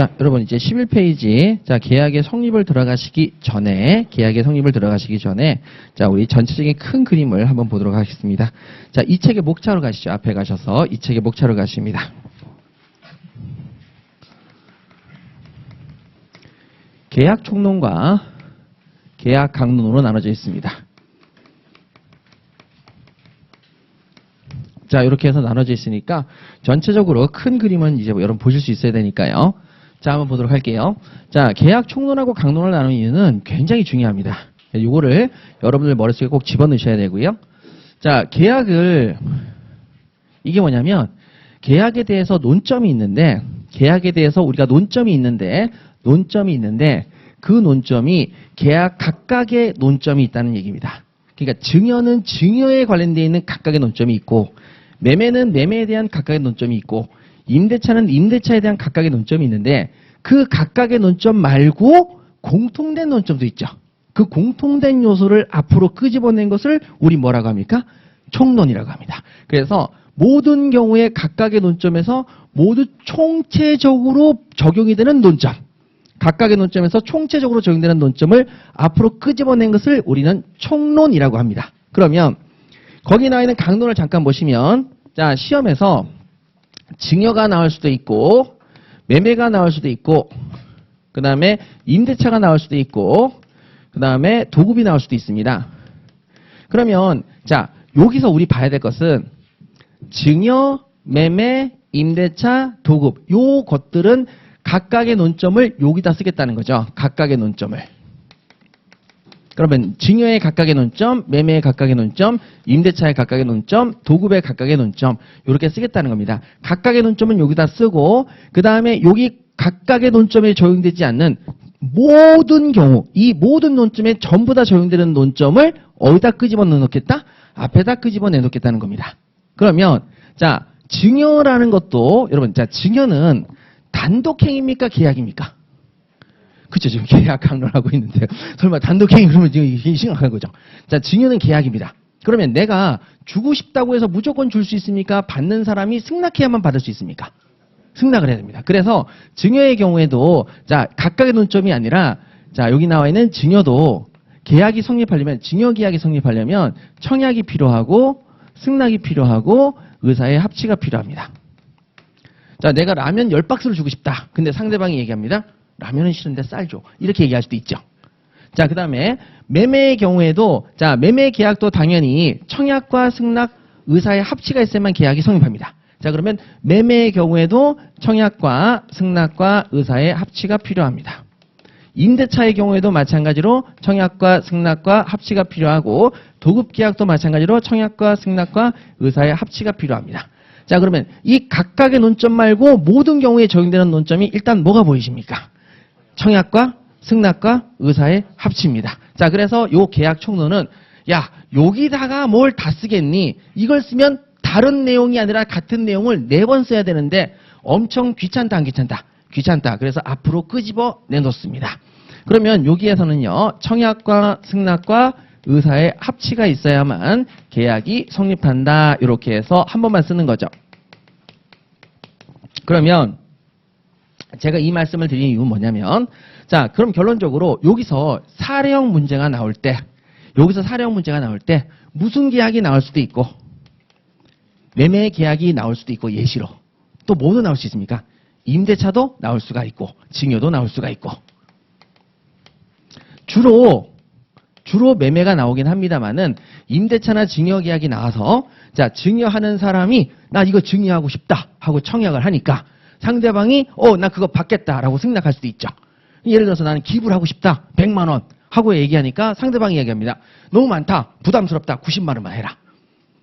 자, 여러분 이제 11페이지. 자, 계약의 성립을 들어가시기 전에 계약의 성립을 들어가시기 전에 자, 우리 전체적인 큰 그림을 한번 보도록 하겠습니다. 자, 이 책의 목차로 가시죠. 앞에 가셔서 이 책의 목차로 가십니다. 계약 총론과 계약 강론으로 나눠져 있습니다. 자, 이렇게 해서 나눠져 있으니까 전체적으로 큰 그림은 이제 뭐 여러분 보실 수 있어야 되니까요. 자, 한번 보도록 할게요. 자, 계약 총론하고 강론을 나누는 이유는 굉장히 중요합니다. 이거를 여러분들 머릿속에 꼭 집어넣으셔야 되고요. 자, 계약을 이게 뭐냐면 계약에 대해서 논점이 있는데 계약에 대해서 우리가 논점이 있는데 논점이 있는데 그 논점이 계약 각각의 논점이 있다는 얘기입니다. 그러니까 증여는 증여에 관련되어 있는 각각의 논점이 있고 매매는 매매에 대한 각각의 논점이 있고 임대차는 임대차에 대한 각각의 논점이 있는데 그 각각의 논점 말고 공통된 논점도 있죠. 그 공통된 요소를 앞으로 끄집어낸 것을 우리 뭐라고 합니까? 총론이라고 합니다. 그래서 모든 경우에 각각의 논점에서 모두 총체적으로 적용이 되는 논점. 각각의 논점에서 총체적으로 적용되는 논점을 앞으로 끄집어낸 것을 우리는 총론이라고 합니다. 그러면 거기 나와 있는 강론을 잠깐 보시면 자 시험에서 증여가 나올 수도 있고 매매가 나올 수도 있고 그 다음에 임대차가 나올 수도 있고 그 다음에 도급이 나올 수도 있습니다. 그러면 자 여기서 우리 봐야 될 것은 증여, 매매, 임대차, 도급 요 것들은 각각의 논점을 여기다 쓰겠다는 거죠. 각각의 논점을. 그러면 증여의 각각의 논점, 매매의 각각의 논점, 임대차의 각각의 논점, 도급의 각각의 논점 이렇게 쓰겠다는 겁니다. 각각의 논점은 여기다 쓰고 그 다음에 여기 각각의 논점에 적용되지 않는 모든 경우 이 모든 논점에 전부 다 적용되는 논점을 어디다 끄집어 넣겠다? 앞에다 끄집어 내 놓겠다는 겁니다. 그러면 자 증여라는 것도 여러분 자 증여는 단독행위입니까 계약입니까? 그쵸, 지금 계약 강론하고 있는데요. 설마 단독 행위 그러면 지금 이게 심각한 거죠. 자, 증여는 계약입니다. 그러면 내가 주고 싶다고 해서 무조건 줄 수 있습니까? 받는 사람이 승낙해야만 받을 수 있습니까? 승낙을 해야 됩니다. 그래서 증여의 경우에도 자, 각각의 논점이 아니라 자, 여기 나와 있는 증여도 계약이 성립하려면 증여 계약이 성립하려면 청약이 필요하고 승낙이 필요하고 의사의 합치가 필요합니다. 자, 내가 라면 10박스를 주고 싶다. 근데 상대방이 얘기합니다. 라면은 싫은데 쌀 줘. 이렇게 얘기할 수도 있죠. 자, 그 다음에 매매의 경우에도 자, 매매 계약도 당연히 청약과 승낙 의사의 합치가 있어야만 계약이 성립합니다. 자, 그러면 매매의 경우에도 청약과 승낙과 의사의 합치가 필요합니다. 임대차의 경우에도 마찬가지로 청약과 승낙과 합치가 필요하고 도급 계약도 마찬가지로 청약과 승낙과 의사의 합치가 필요합니다. 자, 그러면 이 각각의 논점 말고 모든 경우에 적용되는 논점이 일단 뭐가 보이십니까? 청약과 승낙과 의사의 합치입니다. 자, 그래서 요 계약 총론은 야, 여기다가 뭘 다 쓰겠니? 이걸 쓰면 다른 내용이 아니라 같은 내용을 네 번 써야 되는데 엄청 귀찮다 안 귀찮다? 귀찮다. 그래서 앞으로 끄집어 내놓습니다. 그러면 여기에서는요. 청약과 승낙과 의사의 합치가 있어야만 계약이 성립한다. 이렇게 해서 한 번만 쓰는 거죠. 그러면 제가 이 말씀을 드린 이유는 뭐냐면 자 그럼 결론적으로 여기서 사례형 문제가 나올 때 여기서 사례형 문제가 나올 때 무슨 계약이 나올 수도 있고 매매 계약이 나올 수도 있고 예시로 또 뭐도 나올 수 있습니까? 임대차도 나올 수가 있고 증여도 나올 수가 있고 주로 주로 매매가 나오긴 합니다만은 임대차나 증여 계약이 나와서 자 증여하는 사람이 나 이거 증여하고 싶다 하고 청약을 하니까 상대방이 어 나 그거 받겠다라고 승낙할 수도 있죠. 예를 들어서 나는 기부를 하고 싶다 100만 원 하고 얘기하니까 상대방이 얘기합니다. 너무 많다 부담스럽다 90만 원만 해라.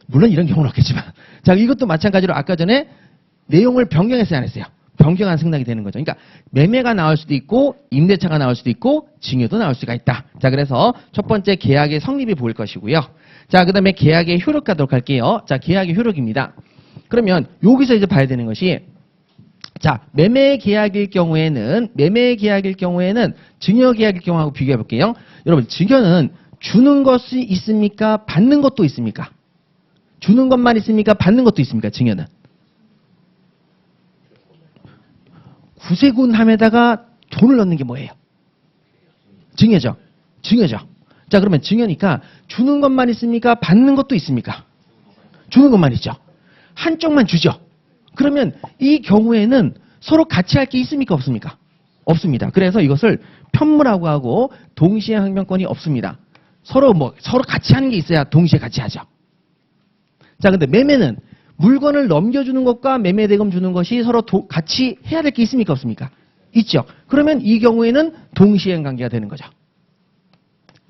물론 이런 경우는 없겠지만 자 이것도 마찬가지로 아까 전에 내용을 변경했어요 안 했어요? 변경한 승낙이 되는 거죠. 그러니까 매매가 나올 수도 있고 임대차가 나올 수도 있고 증여도 나올 수가 있다. 자 그래서 첫 번째 계약의 성립이 보일 것이고요. 자 그다음에 계약의 효력 가도록 할게요. 자 계약의 효력입니다. 그러면 여기서 이제 봐야 되는 것이 자 매매 계약일 경우에는 매매 계약일 경우에는 증여 계약일 경우하고 비교해 볼게요. 여러분 증여는 주는 것이 있습니까? 받는 것도 있습니까? 주는 것만 있습니까? 받는 것도 있습니까? 증여는 구세군함에다가 돈을 넣는 게 뭐예요? 증여죠. 증여죠. 자, 그러면 증여니까 주는 것만 있습니까? 받는 것도 있습니까? 주는 것만 있죠. 한쪽만 주죠. 그러면 이 경우에는 서로 같이 할 게 있습니까? 없습니까? 없습니다. 그래서 이것을 편물하고 하고 동시에 항변권이 없습니다. 서로 뭐 서로 같이 하는 게 있어야 동시에 같이 하죠. 자, 근데 매매는 물건을 넘겨주는 것과 매매 대금 주는 것이 서로 도- 같이 해야 될 게 있습니까? 없습니까? 있죠. 그러면 이 경우에는 동시행 관계가 되는 거죠.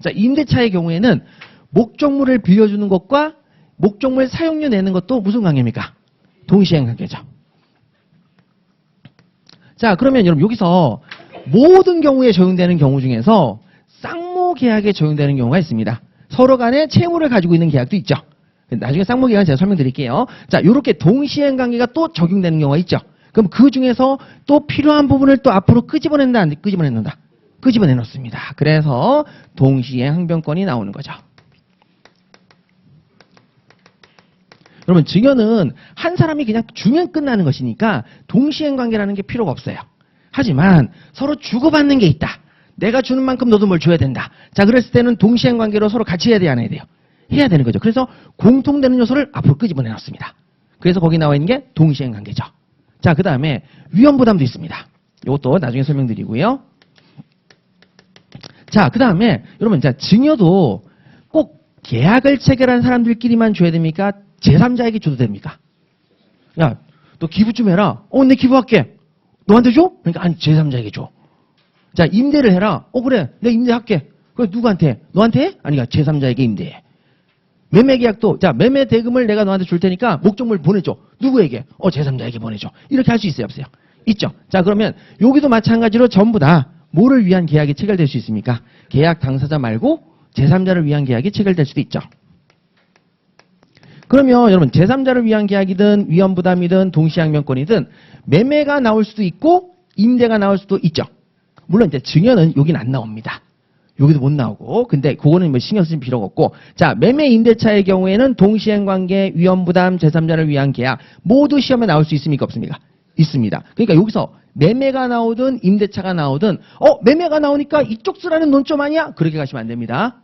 자, 임대차의 경우에는 목적물을 빌려주는 것과 목적물 사용료 내는 것도 무슨 관계입니까? 동시행 관계죠. 자, 그러면 여러분 여기서 모든 경우에 적용되는 경우 중에서 쌍모 계약에 적용되는 경우가 있습니다. 서로 간에 채무를 가지고 있는 계약도 있죠. 나중에 쌍모 계약은 제가 설명드릴게요. 자, 이렇게 동시행 관계가 또 적용되는 경우가 있죠. 그럼 그 중에서 또 필요한 부분을 또 앞으로 끄집어낸다, 안 끄집어낸다? 끄집어내 놓습니다. 그래서 동시에 항변권이 나오는 거죠. 여러분 증여는 한 사람이 그냥 주면 끝나는 것이니까 동시행 관계라는 게 필요가 없어요. 하지만 서로 주고받는 게 있다. 내가 주는 만큼 너도 뭘 줘야 된다. 자 그랬을 때는 동시행 관계로 서로 같이 해야 돼야 안 해야 돼요? 해야 되는 거죠. 그래서 공통되는 요소를 앞으로 끄집어내 놨습니다. 그래서 거기 나와 있는 게 동시행 관계죠. 자 그 다음에 위험 부담도 있습니다. 이것도 나중에 설명드리고요. 자, 그 다음에, 여러분, 자, 증여도 꼭 계약을 체결한 사람들끼리만 줘야 됩니까? 제3자에게 줘도 됩니까? 야, 너 기부 좀 해라. 어, 내 기부할게. 너한테 줘? 그러니까, 아니, 제3자에게 줘. 자, 임대를 해라. 어, 그래. 내가 임대할게. 그래, 누구한테? 너한테 해? 아니, 그러니까 제3자에게 임대해. 매매 계약도, 자, 매매 대금을 내가 너한테 줄 테니까 목적물 보내줘. 누구에게? 어, 제3자에게 보내줘. 이렇게 할 수 있어요, 없어요? 있죠. 자, 그러면 여기도 마찬가지로 전부 다 뭐를 위한 계약이 체결될 수 있습니까? 계약 당사자 말고 제3자를 위한 계약이 체결될 수도 있죠. 그러면 여러분 제3자를 위한 계약이든 위험 부담이든 동시항면권이든 매매가 나올 수도 있고 임대가 나올 수도 있죠. 물론 이제 증여는 여긴 안 나옵니다. 여기도 못 나오고 근데 그거는 뭐 신경 쓸 필요가 없고 자 매매 임대차의 경우에는 동시행관계 위험부담 제3자를 위한 계약 모두 시험에 나올 수 있습니까 없습니까? 있습니다. 그러니까 여기서 매매가 나오든 임대차가 나오든 어 매매가 나오니까 이쪽 쓰라는 논점 아니야? 그렇게 가시면 안 됩니다.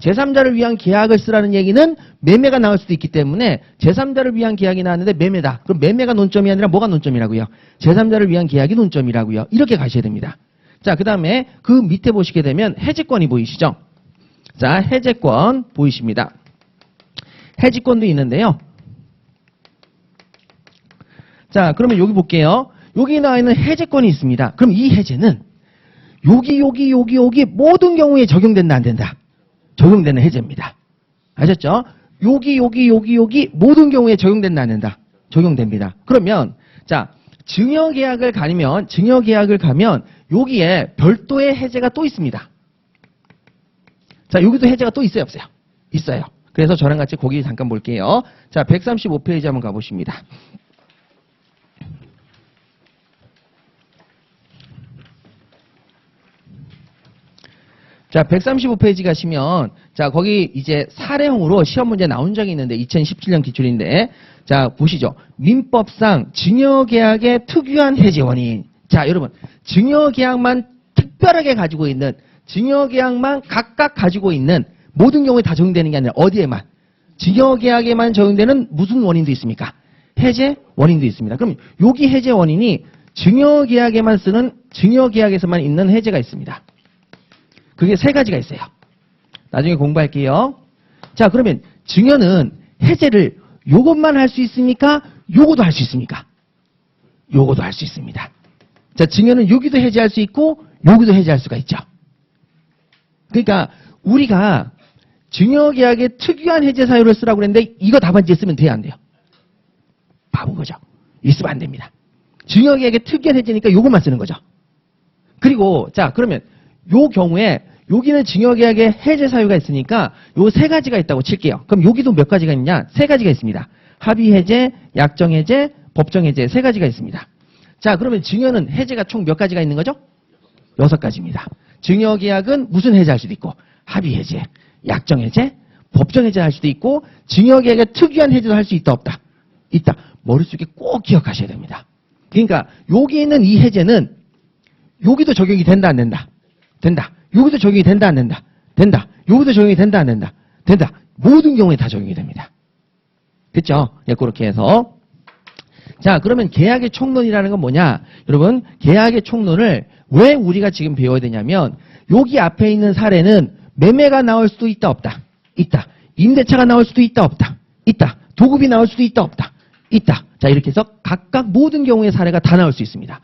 제3자를 위한 계약을 쓰라는 얘기는 매매가 나올 수도 있기 때문에 제3자를 위한 계약이 나왔는데 매매다. 그럼 매매가 논점이 아니라 뭐가 논점이라고요? 제3자를 위한 계약이 논점이라고요. 이렇게 가셔야 됩니다. 자, 그 다음에 그 밑에 보시게 되면 해지권이 보이시죠? 자, 해제권 보이십니다. 해지권도 있는데요. 자, 그러면 여기 볼게요. 여기 나와 있는 해제권이 있습니다. 그럼 이 해제는 여기, 여기, 여기, 여기 모든 경우에 적용된다, 안 된다? 적용되는 해제입니다. 아셨죠? 여기, 여기, 여기, 여기 모든 경우에 적용된다, 안 된다? 적용됩니다. 그러면, 자, 증여계약을 가면, 증여계약을 가면 여기에 별도의 해제가 또 있습니다. 자, 여기도 해제가 또 있어요, 없어요? 있어요. 그래서 저랑 같이 거기 잠깐 볼게요. 자, 135페이지 한번 가보십니다. 자, 135페이지 가시면, 자, 거기 이제 사례형으로 시험 문제 나온 적이 있는데, 2017년 기출인데, 자, 보시죠. 민법상 증여계약의 특유한 해제 원인. 자, 여러분, 증여계약만 특별하게 가지고 있는, 증여계약만 각각 가지고 있는 모든 경우에 다 적용되는 게 아니라 어디에만? 증여계약에만 적용되는 무슨 원인도 있습니까? 해제 원인도 있습니다. 그럼 여기 해제 원인이 증여계약에만 쓰는 증여계약에서만 있는 해제가 있습니다. 그게 세 가지가 있어요. 나중에 공부할게요. 자, 그러면 증여는 해제를 요것만 할 수 있습니까? 요거도 할 수 있습니까? 요거도 할 수 있습니다. 자, 증여는 여기도 해제할 수 있고 여기도 해제할 수가 있죠. 그러니까 우리가 증여계약의 특유한 해제 사유를 쓰라고 그랬는데 이거 답안지에 쓰면 돼요, 안 돼요? 바본 거죠. 있으면 안 됩니다. 증여계약의 특유한 해제니까 요것만 쓰는 거죠. 그리고 자 그러면 요 경우에 여기는 증여계약의 해제 사유가 있으니까 요 세 가지가 있다고 칠게요. 그럼 여기도 몇 가지가 있냐? 세 가지가 있습니다. 합의 해제, 약정 해제, 법정 해제 세 가지가 있습니다. 자 그러면 증여는 해제가 총 몇 가지가 있는 거죠? 여섯 가지입니다. 증여계약은 무슨 해제할 수도 있고 합의 해제, 약정 해제, 법정 해제할 수도 있고 증여계약의 특유한 해제도 할 수 있다 없다? 있다. 머릿속에 꼭 기억하셔야 됩니다. 그러니까 여기 있는 이 해제는 여기도 적용이 된다 안 된다. 된다. 여기도 적용이 된다 안 된다. 된다. 여기도 적용이 된다 안 된다. 된다. 모든 경우에 다 적용이 됩니다. 그렇죠? 예, 그렇게 해서 자, 그러면 계약의 총론이라는 건 뭐냐? 여러분, 계약의 총론을 왜 우리가 지금 배워야 되냐면 여기 앞에 있는 사례는 매매가 나올 수도 있다 없다. 있다. 임대차가 나올 수도 있다 없다. 있다. 도급이 나올 수도 있다 없다. 있다. 자, 이렇게 해서 각각 모든 경우의 사례가 다 나올 수 있습니다.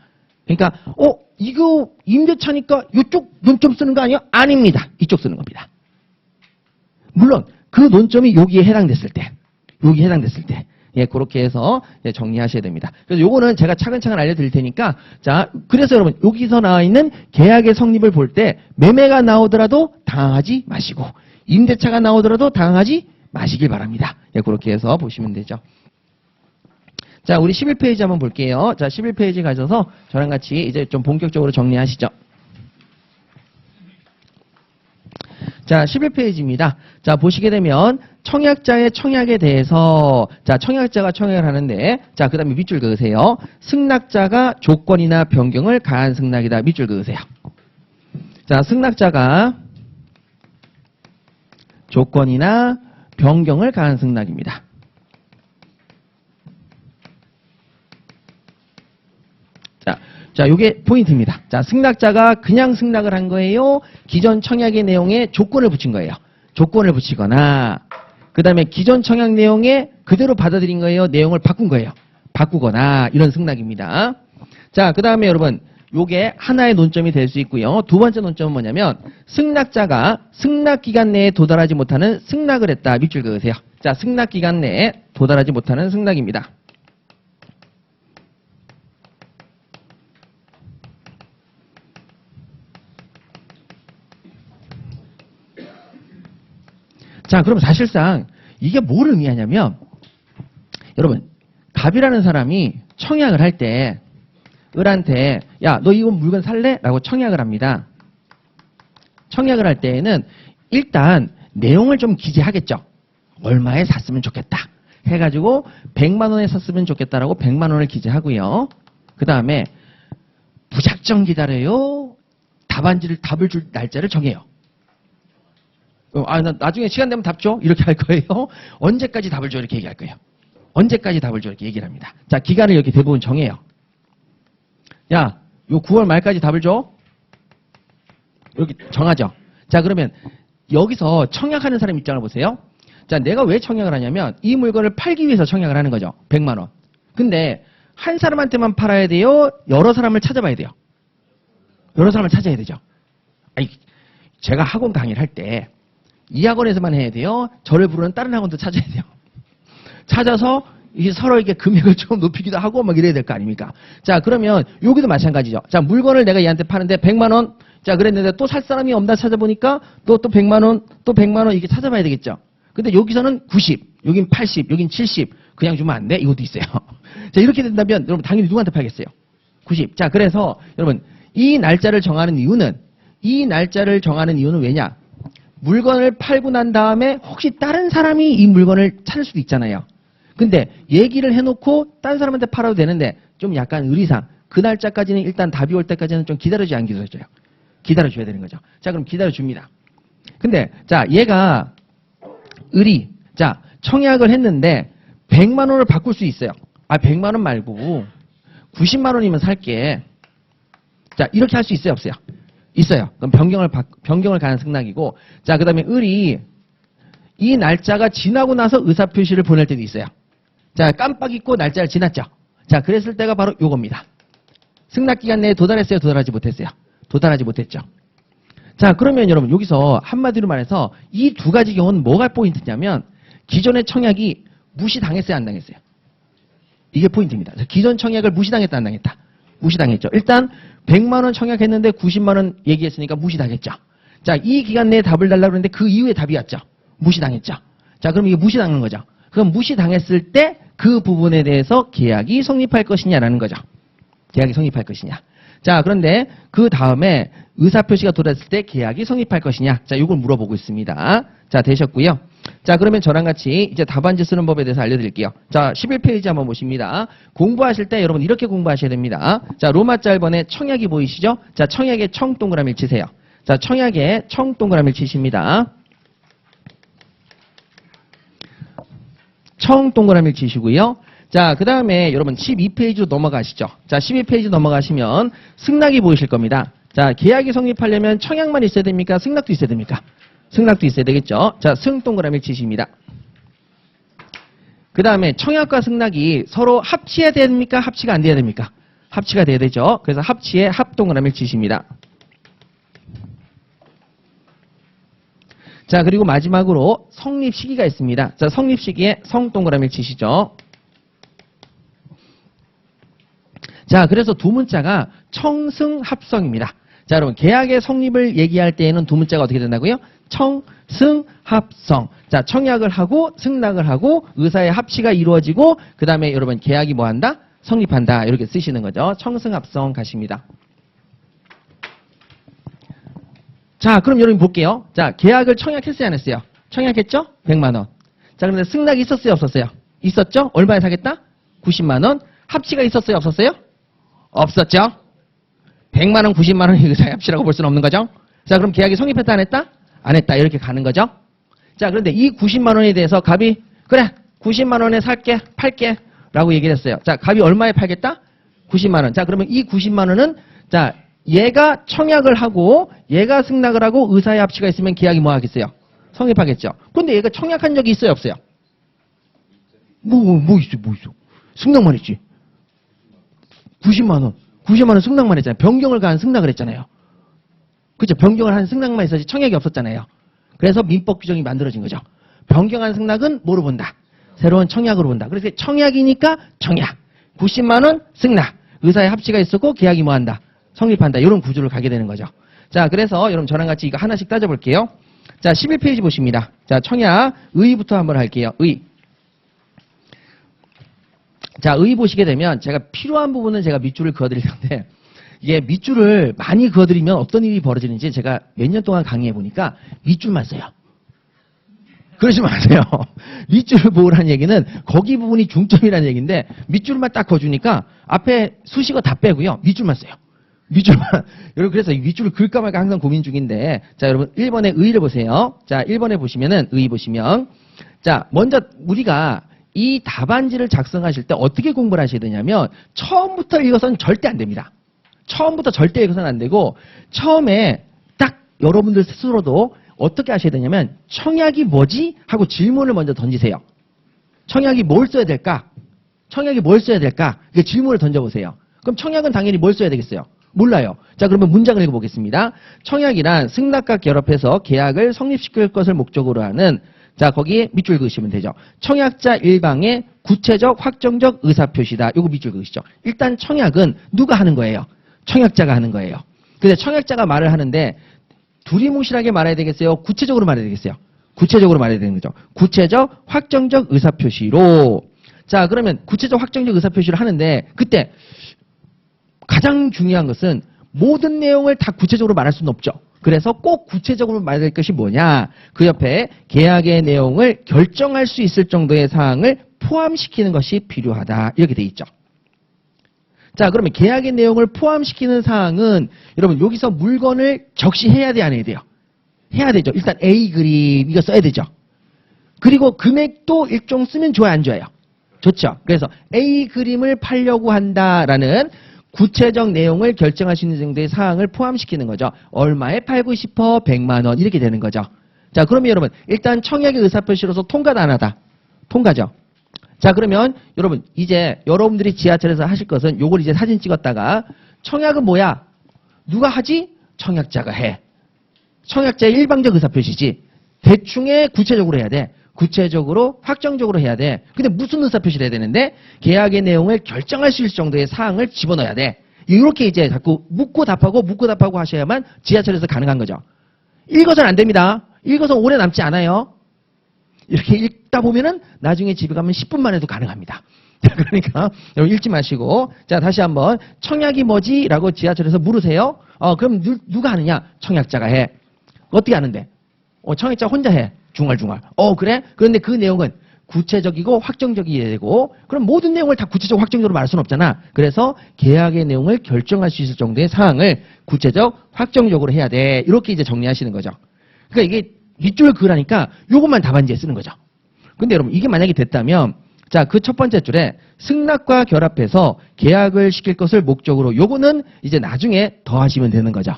그러니까 어, 이거 임대차니까 이쪽 논점 쓰는 거 아니야? 아닙니다. 이쪽 쓰는 겁니다. 물론 그 논점이 여기에 해당됐을 때, 여기에 해당됐을 때, 예, 그렇게 해서 예, 정리하셔야 됩니다. 그래서 요거는 제가 차근차근 알려드릴 테니까, 자, 그래서 여러분 여기서 나와 있는 계약의 성립을 볼 때 매매가 나오더라도 당하지 마시고 임대차가 나오더라도 당하지 마시길 바랍니다. 예, 그렇게 해서 보시면 되죠. 자, 우리 11페이지 한번 볼게요. 자, 11페이지 가셔서 저랑 같이 이제 좀 본격적으로 정리하시죠. 자, 11페이지입니다. 자, 보시게 되면 청약자의 청약에 대해서 자, 청약자가 청약을 하는데 자, 그다음에 밑줄 그으세요. 승낙자가 조건이나 변경을 가한 승낙이다. 밑줄 그으세요. 자, 승낙자가 조건이나 변경을 가한 승낙입니다. 자, 자, 요게 포인트입니다. 자, 승낙자가 그냥 승낙을 한 거예요. 기존 청약의 내용에 조건을 붙인 거예요. 조건을 붙이거나, 그 다음에 기존 청약 내용에 그대로 받아들인 거예요. 내용을 바꾼 거예요. 바꾸거나, 이런 승낙입니다. 자, 그 다음에 여러분, 요게 하나의 논점이 될 수 있고요. 두 번째 논점은 뭐냐면, 승낙자가 승낙 기간 내에 도달하지 못하는 승낙을 했다. 밑줄 그으세요. 자, 승낙 기간 내에 도달하지 못하는 승낙입니다. 자, 그럼 사실상 이게 뭘 의미하냐면 여러분 갑이라는 사람이 청약을 할 때 을한테 야 너 이거 물건 살래? 라고 청약을 합니다. 청약을 할 때에는 일단 내용을 좀 기재하겠죠. 얼마에 샀으면 좋겠다. 해가지고 100만 원에 샀으면 좋겠다라고 100만 원을 기재하고요. 그 다음에 무작정 기다려요. 답안지를 답을 줄 날짜를 정해요. 어, 아, 나 나중에 시간 되면 답 줘. 이렇게 할 거예요. 언제까지 답을 줘. 이렇게 얘기할 거예요. 언제까지 답을 줘. 이렇게 얘기를 합니다. 자, 기간을 이렇게 대부분 정해요. 야, 요 9월 말까지 답을 줘. 이렇게 정하죠. 자, 그러면 여기서 청약하는 사람 입장을 보세요. 자, 내가 왜 청약을 하냐면 이 물건을 팔기 위해서 청약을 하는 거죠. 100만 원. 근데 한 사람한테만 팔아야 돼요. 여러 사람을 찾아봐야 돼요. 여러 사람을 찾아야 되죠. 아니, 제가 학원 강의를 할 때 이 학원에서만 해야 돼요. 저를 부르는 다른 학원도 찾아야 돼요. 찾아서 이게 서로에게 금액을 좀 높이기도 하고 막 이래야 될 거 아닙니까? 자, 그러면 여기도 마찬가지죠. 자, 물건을 내가 얘한테 파는데 100만 원. 자, 그랬는데 또 살 사람이 없나 찾아보니까 또 또 100만 원, 또 100만 원 이게 찾아봐야 되겠죠. 근데 여기서는 90, 여긴 80, 여긴 70. 그냥 주면 안 돼? 이것도 있어요. 자, 이렇게 된다면 여러분 당연히 누구한테 팔겠어요? 90. 자, 그래서 여러분 이 날짜를 정하는 이유는 이 날짜를 정하는 이유는 왜냐? 물건을 팔고 난 다음에 혹시 다른 사람이 이 물건을 찾을 수도 있잖아요. 근데 얘기를 해놓고 다른 사람한테 팔아도 되는데 좀 약간 의리상 그 날짜까지는 일단 답이 올 때까지는 좀 기다려주지 않기로 했어요. 기다려줘야 되는 거죠. 자, 그럼 기다려줍니다. 근데 자, 얘가 의리, 자, 청약을 했는데 100만 원을 바꿀 수 있어요. 아, 100만 원 말고 90만 원이면 살게. 자, 이렇게 할 수 있어요, 없어요? 있어요. 그럼 변경을 바- 변경을 가는 승낙이고, 자, 그다음에 을이 이 날짜가 지나고 나서 의사 표시를 보낼 때도 있어요. 자, 깜빡 잊고 날짜를 지났죠. 자, 그랬을 때가 바로 요겁니다. 승낙 기간 내에 도달했어요, 도달하지 못했어요? 도달하지 못했죠. 자, 그러면 여러분 여기서 한마디로 말해서 이 두 가지 경우는 뭐가 포인트냐면 기존의 청약이 무시당했어요, 안 당했어요? 이게 포인트입니다. 기존 청약을 무시당했다, 안 당했다? 무시당했죠. 일단 100만 원 청약했는데 90만 원 얘기했으니까 무시당했죠. 자, 이 기간 내에 답을 달라고 그랬는데 그 이후에 답이 왔죠. 무시당했죠. 자, 그럼 이게 무시당한 거죠. 그럼 무시당했을 때 그 부분에 대해서 계약이 성립할 것이냐라는 거죠. 계약이 성립할 것이냐. 자, 그런데 그 다음에 의사표시가 돌았을 때 계약이 성립할 것이냐. 자, 이걸 물어보고 있습니다. 자, 되셨고요. 자, 그러면 저랑 같이 이제 답안지 쓰는 법에 대해서 알려드릴게요. 자, 11페이지 한번 보십니다. 공부하실 때 여러분 이렇게 공부하셔야 됩니다. 자, 로마 짤번에 청약이 보이시죠? 자, 청약에 청 동그라미를 치세요. 자, 청약에 청 동그라미를 치십니다. 청 동그라미를 치시고요. 자, 그 다음에 여러분 12페이지로 넘어가시죠. 자, 12페이지 넘어가시면 승낙이 보이실 겁니다. 자, 계약이 성립하려면 청약만 있어야 됩니까? 승낙도 있어야 됩니까? 승낙도 있어야 되겠죠. 자, 승 동그라미를 치십니다. 그 다음에 청약과 승낙이 서로 합치해야 됩니까? 합치가 안 돼야 됩니까? 합치가 돼야 되죠. 그래서 합치에 합 동그라미를 치십니다. 자, 그리고 마지막으로 성립 시기가 있습니다. 자, 성립 시기에 성 동그라미를 치시죠. 자, 그래서 두 문자가 청승합성입니다. 자, 여러분, 계약의 성립을 얘기할 때에는 두 문자가 어떻게 된다고요? 청 승 합성. 자, 청약을 하고 승낙을 하고 의사의 합치가 이루어지고 그 다음에 여러분 계약이 뭐 한다? 성립한다. 이렇게 쓰시는 거죠. 청승합성 가십니다. 자, 그럼 여러분 볼게요. 자, 계약을 청약했어요, 안 했어요? 청약했죠? 100만 원. 자, 그런데 승낙이 있었어요, 없었어요? 있었죠? 얼마에 사겠다? 90만 원. 합치가 있었어요, 없었어요? 없었죠? 100만 원, 90만 원이 의사의 합치라고 볼 수는 없는 거죠? 자, 그럼 계약이 성립했다, 안 했다? 안 했다. 이렇게 가는 거죠? 자, 그런데 이 90만 원에 대해서 갑이 그래, 90만 원에 살게, 팔게 라고 얘기를 했어요. 자, 갑이 얼마에 팔겠다? 90만 원. 자, 그러면 이 90만 원은 자, 얘가 청약을 하고 얘가 승낙을 하고 의사의 합치가 있으면 계약이 뭐 하겠어요? 성립하겠죠. 근데 얘가 청약한 적이 있어요, 없어요? 뭐, 뭐 있어, 뭐 있어. 승낙만 했지. 90만 원. 90만 원 승낙만 했잖아요. 변경을 가한 승낙을 했잖아요. 그죠? 변경을 한 승낙만 있었지 청약이 없었잖아요. 그래서 민법 규정이 만들어진 거죠. 변경한 승낙은 뭐로 본다? 새로운 청약으로 본다. 그래서 청약이니까 청약. 90만 원 승낙. 의사의 합치가 있었고 계약이 뭐 한다? 성립한다. 이런 구조를 가게 되는 거죠. 자, 그래서 여러분 저랑 같이 이거 하나씩 따져볼게요. 자, 11페이지 보십니다. 자, 청약 의부터 한번 할게요. 의. 자, 의 보시게 되면 제가 필요한 부분은 제가 밑줄을 그어드릴 텐데 이게 밑줄을 많이 그어드리면 어떤 일이 벌어지는지 제가 몇 년 동안 강의해 보니까 밑줄만 써요. 그러지 마세요. 밑줄을 보으라는 얘기는 거기 부분이 중점이라는 얘기인데 밑줄만 딱 그어주니까 앞에 수식어 다 빼고요. 밑줄만 써요. 밑줄만. 여러분 그래서 이 밑줄을 그을까 말까 항상 고민 중인데 자 여러분 1번의 의를 보세요. 자 1번에 보시면은 의 보시면 자 먼저 우리가 이 답안지를 작성하실 때 어떻게 공부를 하셔야 되냐면 처음부터 읽어서는 절대 안 됩니다. 처음부터 절대 읽어서는 안 되고 처음에 딱 여러분들 스스로도 어떻게 하셔야 되냐면 청약이 뭐지? 하고 질문을 먼저 던지세요. 청약이 뭘 써야 될까? 청약이 뭘 써야 될까? 그 질문을 던져보세요. 그럼 청약은 당연히 뭘 써야 되겠어요? 몰라요. 자, 그러면 문장을 읽어보겠습니다. 청약이란 승낙과 결합해서 계약을 성립시킬 것을 목적으로 하는 자, 거기에 밑줄 그으시면 되죠. 청약자 일방의 구체적 확정적 의사표시다. 요거 밑줄 그으시죠. 일단 청약은 누가 하는 거예요? 청약자가 하는 거예요. 근데 청약자가 말을 하는데 두리뭉실하게 말해야 되겠어요? 구체적으로 말해야 되겠어요? 구체적으로 말해야 되는 거죠. 구체적 확정적 의사표시로 자, 그러면 구체적 확정적 의사표시를 하는데 그때 가장 중요한 것은 모든 내용을 다 구체적으로 말할 수는 없죠. 그래서 꼭 구체적으로 말할 것이 뭐냐? 그 옆에 계약의 내용을 결정할 수 있을 정도의 사항을 포함시키는 것이 필요하다. 이렇게 돼 있죠. 자, 그러면 계약의 내용을 포함시키는 사항은 여러분 여기서 물건을 적시해야 돼, 안 해야 돼요? 해야 되죠. 일단 A 그림 이거 써야 되죠. 그리고 금액도 일종 쓰면 좋아요, 안 좋아요? 좋죠. 그래서 A 그림을 팔려고 한다라는 구체적 내용을 결정할 수 있는 정도의 사항을 포함시키는 거죠. 얼마에 팔고 싶어? 100만 원 이렇게 되는 거죠. 자, 그러면 여러분 일단 청약의 의사표시로서 통과다 안 하다? 통과죠. 자, 그러면 여러분 이제 여러분들이 지하철에서 하실 것은 요걸 이제 사진 찍었다가 청약은 뭐야? 누가 하지? 청약자가 해. 청약자의 일방적 의사표시지. 대충의 구체적으로 해야 돼. 구체적으로 확정적으로 해야 돼. 근데 무슨 의사표시를 해야 되는데 계약의 내용을 결정할 수 있을 정도의 사항을 집어넣어야 돼. 이렇게 이제 자꾸 묻고 답하고 묻고 답하고 하셔야만 지하철에서 가능한 거죠. 읽어서는 안 됩니다. 읽어서 오래 남지 않아요. 이렇게 읽다 보면은 나중에 집에 가면 10분만 해도 가능합니다. 자, 그러니까 여러분 읽지 마시고 자 다시 한번 청약이 뭐지? 라고 지하철에서 물으세요. 어 그럼 누, 누가 하느냐? 청약자가 해. 어떻게 하는데? 어, 청약자 혼자 해. 중얼중얼. 어, 그래? 그런데 그 내용은 구체적이고 확정적이어야 되고 그럼 모든 내용을 다 구체적 확정적으로 말할 수는 없잖아. 그래서 계약의 내용을 결정할 수 있을 정도의 사항을 구체적 확정적으로 해야 돼. 이렇게 이제 정리하시는 거죠. 그러니까 이게 밑줄 그으라니까 요것만 답안지에 쓰는 거죠. 근데 여러분 이게 만약에 됐다면 자, 그 첫 번째 줄에 승낙과 결합해서 계약을 시킬 것을 목적으로 요거는 이제 나중에 더 하시면 되는 거죠.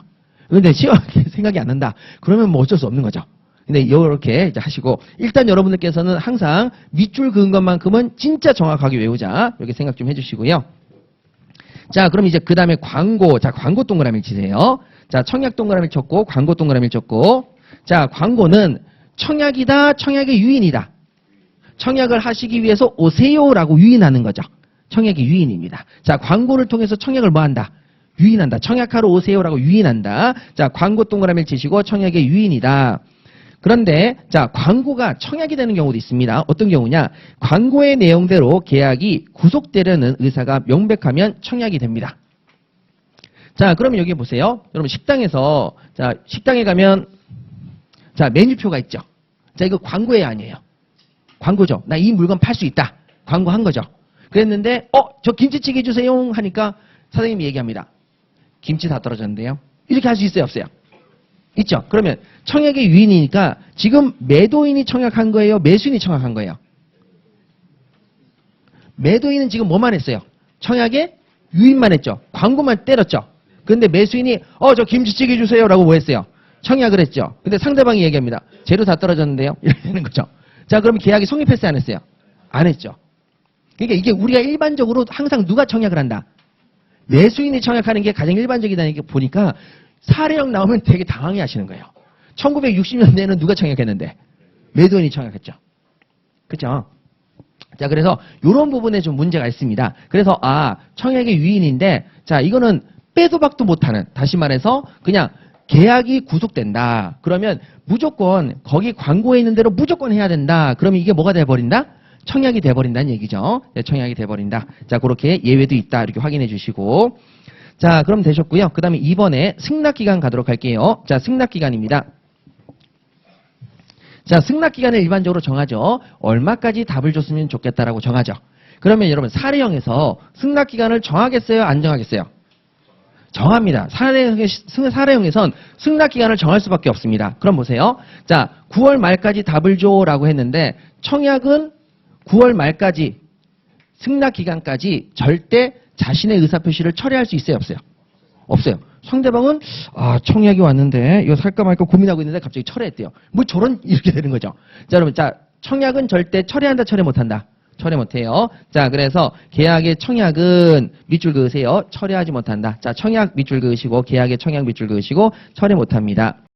근데 시험에 생각이 안 난다. 그러면 뭐 어쩔 수 없는 거죠. 근데 이렇게 하시고 일단 여러분들께서는 항상 밑줄 그은 것만큼은 진짜 정확하게 외우자. 이렇게 생각 좀 해주시고요. 자, 그럼 이제 그 다음에 광고. 자, 광고 동그라미 치세요. 자, 청약 동그라미 쳤고, 광고 동그라미 쳤고. 자, 광고는 청약이다, 청약의 유인이다. 청약을 하시기 위해서 오세요라고 유인하는 거죠. 청약의 유인입니다. 자, 광고를 통해서 청약을 뭐 한다? 유인한다. 청약하러 오세요라고 유인한다. 자, 광고 동그라미를 치시고 청약의 유인이다. 그런데 자, 광고가 청약이 되는 경우도 있습니다. 어떤 경우냐? 광고의 내용대로 계약이 구속되려는 의사가 명백하면 청약이 됩니다. 자, 그러면 여기 보세요. 여러분 식당에서 자, 식당에 가면 자, 메뉴표가 있죠. 자, 이거 광고예요, 아니에요? 광고죠. 나 이 물건 팔 수 있다. 광고한 거죠. 그랬는데 어, 저 김치찌개 주세요 하니까 사장님이 얘기합니다. 김치 다 떨어졌는데요. 이렇게 할 수 있어요, 없어요? 있죠. 그러면 청약의 유인이니까 지금 매도인이 청약한 거예요, 매수인이 청약한 거예요. 매도인은 지금 뭐만 했어요? 청약의 유인만 했죠. 광고만 때렸죠. 근데 매수인이 어 저 김치찌개 주세요라고 뭐 했어요? 청약을 했죠. 근데 상대방이 얘기합니다. 재료 다 떨어졌는데요. 되는 거죠. 자, 그럼 계약이 성립했어요, 안 했어요? 안 했죠. 그러니까 이게 우리가 일반적으로 항상 누가 청약을 한다? 매수인이 청약하는 게 가장 일반적이다는 게 보니까 사례형 나오면 되게 당황해 하시는 거예요. 1960년대에는 누가 청약했는데? 매도인이 청약했죠. 그죠? 자, 그래서 이런 부분에 좀 문제가 있습니다. 그래서 아, 청약의 유인인데 자, 이거는 빼도 박도 못하는 다시 말해서 그냥 계약이 구속된다. 그러면 무조건 거기 광고에 있는 대로 무조건 해야 된다. 그러면 이게 뭐가 돼 버린다? 청약이 돼 버린다는 얘기죠. 네, 청약이 돼 버린다. 자, 그렇게 예외도 있다. 이렇게 확인해 주시고 자, 그럼 되셨고요. 그 다음에 이번에 승낙 기간 가도록 할게요. 자, 승낙 기간입니다. 자, 승낙 기간을 일반적으로 정하죠. 얼마까지 답을 줬으면 좋겠다라고 정하죠. 그러면 여러분 사례형에서 승낙 기간을 정하겠어요? 안 정하겠어요? 정합니다. 사례형에선 승낙 기간을 정할 수밖에 없습니다. 그럼 보세요. 자, 9월 말까지 답을 줘라고 했는데 청약은 9월 말까지 승낙 기간까지 절대 자신의 의사 표시를 철회할 수 있어요, 없어요? 없어요. 상대방은 아 청약이 왔는데 이거 살까 말까 고민하고 있는데 갑자기 철회했대요. 뭐 저런 이렇게 되는 거죠. 자 여러분 자 청약은 절대 철회한다 철회 못한다. 철회 못해요. 자 그래서 계약의 청약은 밑줄 그으세요. 철회하지 못한다. 자 청약 밑줄 그으시고 계약의 청약 밑줄 그으시고 철회 못합니다.